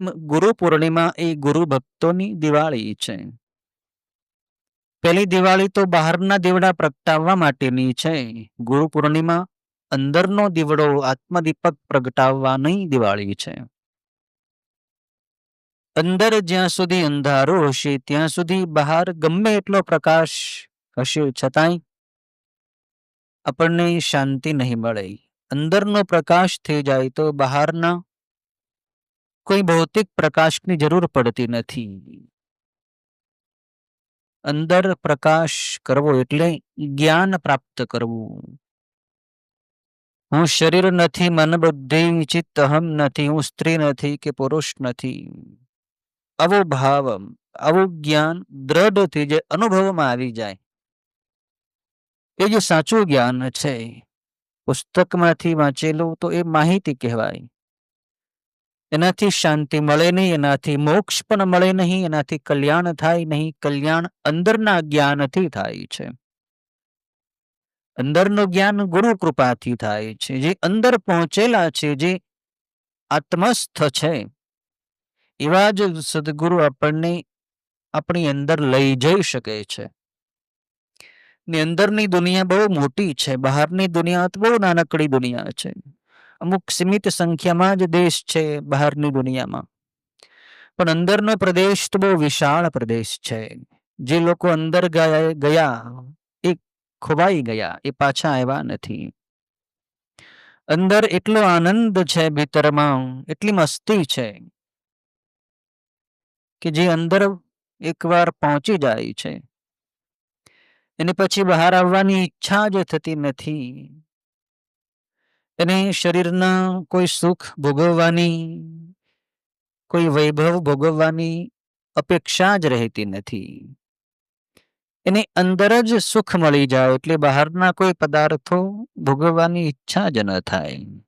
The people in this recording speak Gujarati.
ગુરુ પૂર્ણિમા એ ગુરુ ભક્તોની દિવાળી છે. પહેલી દિવાળી તો બહારના દીવડા પ્રગટાવવા માટેની છે. ગુરુ પૂર્ણિમા અંદરનો દીવડો આત્મદીપક પ્રગટાવવાની દિવાળી છે. અંદર જ્યાં સુધી અંધારો હશે, ત્યાં સુધી બહાર ગમે એટલો પ્રકાશ હશે, છતાંય આપણને શાંતિ નહીં મળે. અંદરનો પ્રકાશ થઈ જાય તો બહારના કોઈ ભૌતિક પ્રકાશની જરૂર પડતી નથી. અંદર પ્રકાશ કરવો એટલે જ્ઞાન પ્રાપ્ત કરવું. હું શરીર નથી, મન બુદ્ધિ ચિત્ત અહમ નથી, હું સ્ત્રી નથી કે પુરુષ નથી. આવો ભાવ, આવું જ્ઞાન દ્રઢથી જે અનુભવમાં આવી જાય. એ જે સાચું જ્ઞાન છે, પુસ્તકમાંથી વાંચેલું તો એ માહિતી કહેવાય. એનાથી શાંતિ મળે નહીં, એનાથી મોક્ષ પણ મળે નહીં, એનાથી કલ્યાણ થાય નહીં. કલ્યાણ અંદરના જ્ઞાનથી થાય છે. અંદરનું જ્ઞાન ગુરુ કૃપાથી થાય છે. જે અંદર પહોંચેલા છે, જે આત્મસ્થ છે, એવા જ સદગુરુ આપણને આપણી અંદર લઈ જઈ શકે છે. ને અંદરની દુનિયા બહુ મોટી છે. બહારની દુનિયા બહુ નાનકડી દુનિયા છે. અમુક સીમિત સંખ્યામાં જ દેશ છે બહારની દુનિયામાં. પણ અંદરનો પ્રદેશ તો બહુ વિશાળ પ્રદેશ છે. જે લોકો અંદર ગયા એ ખોવાઈ ગયા, એ પાછા આવ્યા નથી. અંદર એટલો આનંદ છે ભીતરમાં, એટલી મસ્તી છે કે જે અંદર એકવાર પહોંચી જાય છે. એને પછી બહાર આવવાની ઈચ્છા જ થતી નથી. એને શરીરના કોઈ સુખ ભોગવવાની, કોઈ વૈભવ ભોગવવાની અપેક્ષા જ રહેતી નથી. એને અંદર જ સુખ મળી જાય એટલે બહારના કોઈ પદાર્થો ભોગવવાની ઈચ્છા જ ન થાય.